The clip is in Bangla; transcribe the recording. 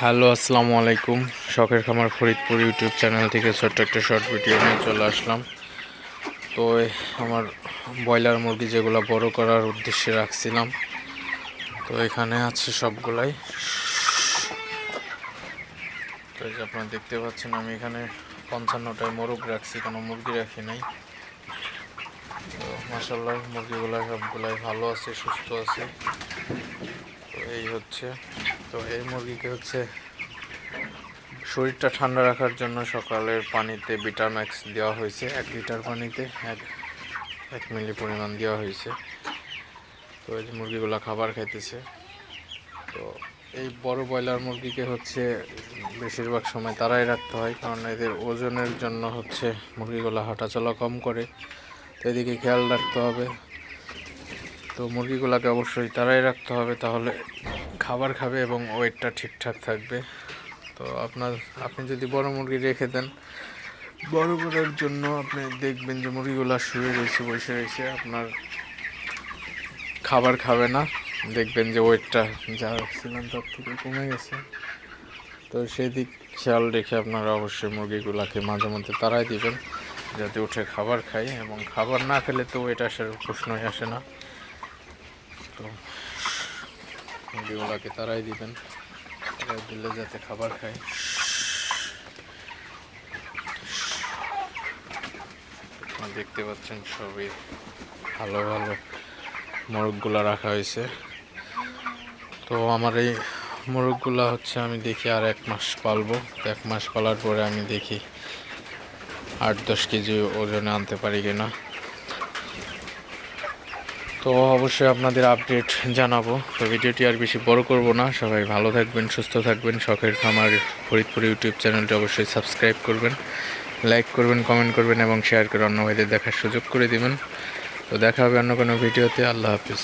হ্যালো, আসসালামু আলাইকুম। শখের খামার ফরিদপুর ইউটিউব চ্যানেল থেকে ছোট্ট একটা শর্ট ভিডিও নিয়ে চলে আসলাম। তো আমার ব্রয়লার মুরগি যেগুলো বড় করার উদ্দেশ্যে রাখছিলাম, তো এখানে আছে সবগুলাই। তো এই যে আপনারা দেখতে পাচ্ছেন, আমি এখানে পঞ্চান্নটায় মোরগ রাখছি, কোনো মুরগি রাখি নাই। তো মাসাল্লাহ মুরগিগুলো সবগুলাই ভালো আছে, সুস্থ আছে। এই হচ্ছে। তো এই মুরগিকে হচ্ছে শরীরটা ঠান্ডা রাখার জন্য সকালের পানিতে বিটাম্যাক্স দেওয়া হয়েছে, এক লিটার পানিতে এক এক মিলি পরিমাণ দেওয়া হয়েছে। তো এই যে মুরগিগুলো খাবার খাইতেছে। তো এই বড় ব্রয়লার মুরগিকে হচ্ছে বেশিরভাগ সময় তারাই রাখতে হয়, কারণ এদের ওজনের জন্য হচ্ছে মুরগিগুলো হাঁটাচলা কম করে। তো এদিকে খেয়াল রাখতে হবে। তো মুরগিগুলোকে অবশ্যই তারাই রাখতে হবে, তাহলে খাবার খাবে এবং ওয়েটটা ঠিকঠাক থাকবে। তো আপনার, আপনি যদি বড় মুরগি রেখে দেন, বড় করার জন্য আপনি দেখবেন যে মুরগিগুলো শুয়ে রয়েছে, বসে রয়েছে, আপনার খাবার খাবে না। দেখবেন যে ওয়েটটা যা রাখছিলেন তার থেকে কমে গেছে। তো সেদিক খেয়াল রেখে আপনারা অবশ্যই মুরগিগুলোকে মাঝে মধ্যে তারাই দিবেন, যাতে উঠে খাবার খায় এবং খাবার না খেলে তো ওয়েট আসার প্রশ্নই আসে না। তো মুরগিগুলোকে তারাই দিবেন। তারাই দিলে যাতে খাবার খায়। দেখতে পাচ্ছেন সবই ভালো ভালো মোরগগুলো রাখা হয়েছে। তো আমার এই মোরগগুলো হচ্ছে আমি দেখি আর এক মাস পালবো। এক মাস পালার পরে আমি দেখি আট দশ কেজি ওজনে আনতে পারি কিনা। তো অবশ্যই আপনাদের আপডেট জানাব। তো ভিডিওটি আর বেশি বড় করব না। সবাই ভালো থাকবেন, সুস্থ থাকবেন। শখের খামার ফরিদপুর ইউটিউব চ্যানেলটি অবশ্যই সাবস্ক্রাইব করবেন লাইক করবেন কমেন্ট করবেন এবং শেয়ার করে অন্য ভাইদের দেখার সুযোগ করে দেবেন। তো দেখা হবে অন্য কোনো ভিডিওতে। আল্লাহ হাফিজ।